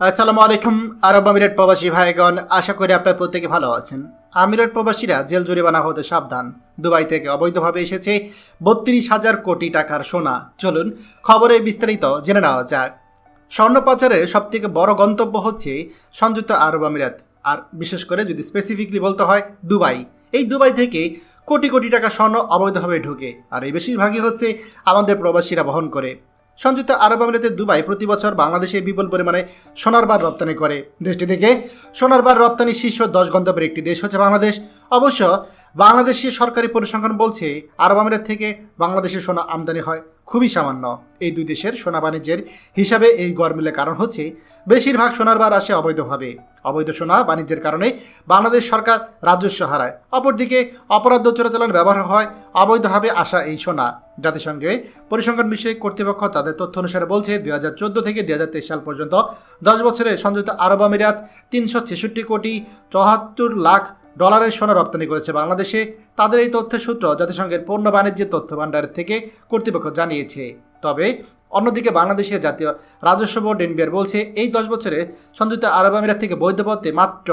আসসালামু আলাইকুম, আরব আমিরাত প্রবাসী ভাইগণ, আশা করি আপনার প্রত্যেকে ভালো আছেন। আমিরাত প্রবাসীরা জেল জরিমানা হতে সাবধান। দুবাই থেকে অবৈধভাবে এসেছে বত্রিশ হাজার কোটি টাকার সোনা। চলুন খবরে বিস্তারিত জেনে নেওয়া যাক। স্বর্ণ পাচারের সবথেকে বড় গন্তব্য হচ্ছে সংযুক্ত আরব আমিরাত। আর বিশেষ করে যদি স্পেসিফিকলি বলতে হয় দুবাই। এই দুবাই থেকে কোটি কোটি টাকা স্বর্ণ অবৈধভাবে ঢুকে। আর এই বেশিরভাগই হচ্ছে আমাদের প্রবাসীরা বহন করে। সংযুক্ত আরব আমিরাতের দুবাই প্রতি বছর বাংলাদেশে বিপুল পরিমাণে সোনার বার রপ্তানি করে। দেশটি থেকে সোনার বার রপ্তানি শীর্ষ দশ গন্তব্যের একটি দেশ হচ্ছে বাংলাদেশ। অবশ্য বাংলাদেশি সরকারি পরিসংখ্যান বলছে, আরব আমিরাত থেকে বাংলাদেশে সোনা আমদানি হয়। খুবই সামান্য। এই দুই দেশের সোনা বাণিজ্যের হিসাবে এই গরমিলের কারণ হচ্ছে, বেশিরভাগ সোনার বার আসে অবৈধভাবে। অবৈধ সোনা বাণিজ্যের কারণে বাংলাদেশ সরকার রাজস্ব হারায়। অপরদিকে, অপরাধ চোরাচালান ব্যবহার হয়, অবৈধভাবে আসা এই সোনা। জাতিসংঘে পরিসংখ্যান বিষয়ে কর্তৃপক্ষ তাদের তথ্য অনুসারে বলছে, দুই হাজার চোদ্দ থেকে দুই হাজার তেইশ সাল পর্যন্ত দশ বছরে সংযুক্ত আরব আমিরাত তিনশো ছেষট্টি কোটি চুয়াত্তর লাখ ডলারের সোনা রপ্তানি করেছে বাংলাদেশে। তাদের এই তথ্যের সূত্র জাতিসংঘের পণ্য বাণিজ্যের তথ্য ভাণ্ডার থেকে কর্তৃপক্ষ জানিয়েছে। তবে অন্যদিকে বাংলাদেশের জাতীয় রাজস্ব বোর্ড এনবিআর বলছে, এই দশ বছরে সংযুক্ত আরব আমিরাত থেকে বৈধ পথে মাত্র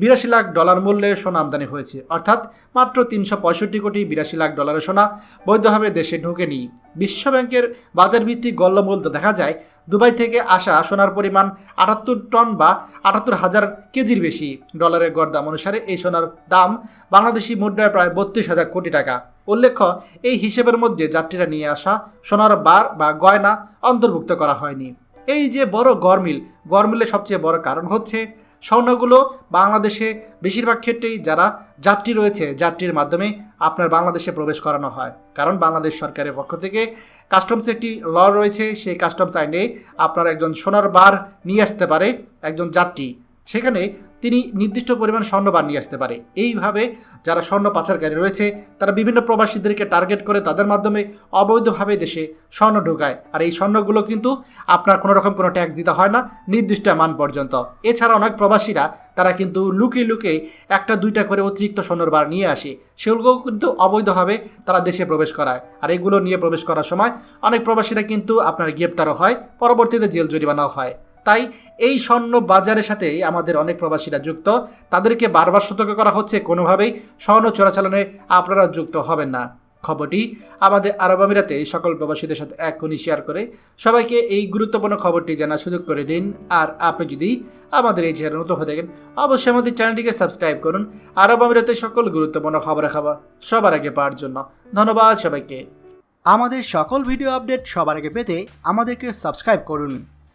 বিরাশি লাখ ডলার মূল্যের সোনা আমদানি হয়েছে। অর্থাৎ মাত্র তিনশো পঁয়ষট্টি কোটি বিরাশি লাখ ডলারের সোনা বৈধভাবে দেশে ঢোকেনি। বিশ্বব্যাংকের বাজার ভিত্তিক গল্লমূল্য দেখা যায়, দুবাই থেকে আসা সোনার পরিমাণ আটাত্তর টন বা আটাত্তর হাজার কেজির বেশি। ডলারের গড় দাম অনুসারে এই সোনার দাম বাংলাদেশি মুদ্রায় প্রায় বত্রিশ হাজার কোটি টাকা। উল্লেখ্য, এই হিসেবের মধ্যে যাত্রীরা নিয়ে আসা, সোনার বার বা গয়না অন্তর্ভুক্ত করা হয়নি। এই যে বড় গরমিল, গরমিলের সবচেয়ে বড় কারণ হচ্ছে স্বর্ণগুলো বাংলাদেশে বেশিরভাগ ক্ষেত্রেই যারা যাত্রী রয়েছে, যাত্রীর মাধ্যমে আপনার বাংলাদেশে প্রবেশ করানো হয়। কারণ বাংলাদেশ সরকারের পক্ষ থেকে কাস্টমস একটি ল রয়েছে, সেই কাস্টমস আইনে আপনার একজন সোনার বার নিয়ে আসতে পারে একজন যাত্রী। সেখানে তিনি নির্দিষ্ট পরিমাণ স্বর্ণবার নিয়ে আসতে পারে। এইভাবে যারা স্বর্ণ পাচারকারী রয়েছে, তারা বিভিন্ন প্রবাসীদেরকে টার্গেট করে তাদের মাধ্যমে অবৈধভাবে দেশে স্বর্ণ ঢোকায়। আর এই স্বর্ণগুলো কিন্তু আপনার কোনো রকম কোনো ট্যাক্স দিতে হয় না, নির্দিষ্ট মান পর্যন্ত। এছাড়া অনেক প্রবাসীরা, তারা কিন্তু লুকিয়ে লুকিয়ে একটা, দুইটা করে অতিরিক্ত স্বর্ণর বার নিয়ে আসে। সেগুলো কিন্তু অবৈধভাবে তারা দেশে প্রবেশ করায়। আর এগুলো নিয়ে প্রবেশ করার সময় অনেক প্রবাসীরা কিন্তু আপনার গ্রেপ্তারও হয়, পরবর্তীতে জেল জরিমানাও হয়। তাই এই স্বর্ণ বাজারের সাথে আমাদের অনেক প্রবাসীরা যুক্ত। তাদেরকে বারবার সতর্ক করা হচ্ছে কোনোভাবেই। স্বর্ণ চোরাচালানে আপনারা যুক্ত হবেন না। খবরটি আমাদের আরব আমিরাতে সকল প্রবাসীদের সাথে এখনই শেয়ার করে। সবাইকে এই গুরুত্বপূর্ণ খবরটি জানার সুযোগ করে দিন। আর আপনি যদি আমাদের এই চ্যানেল নতুন হয়ে থাকেন, অবশ্যই আমাদের চ্যানেলটিকে সাবস্ক্রাইব করুন। আরব আমিরাতে সকল গুরুত্বপূর্ণ খবরের খাবার সবার আগে পাওয়ার জন্য ধন্যবাদ সবাইকে। আমাদের সকল ভিডিও আপডেট সবার আগে পেতে আমাদেরকে সাবস্ক্রাইব করুন।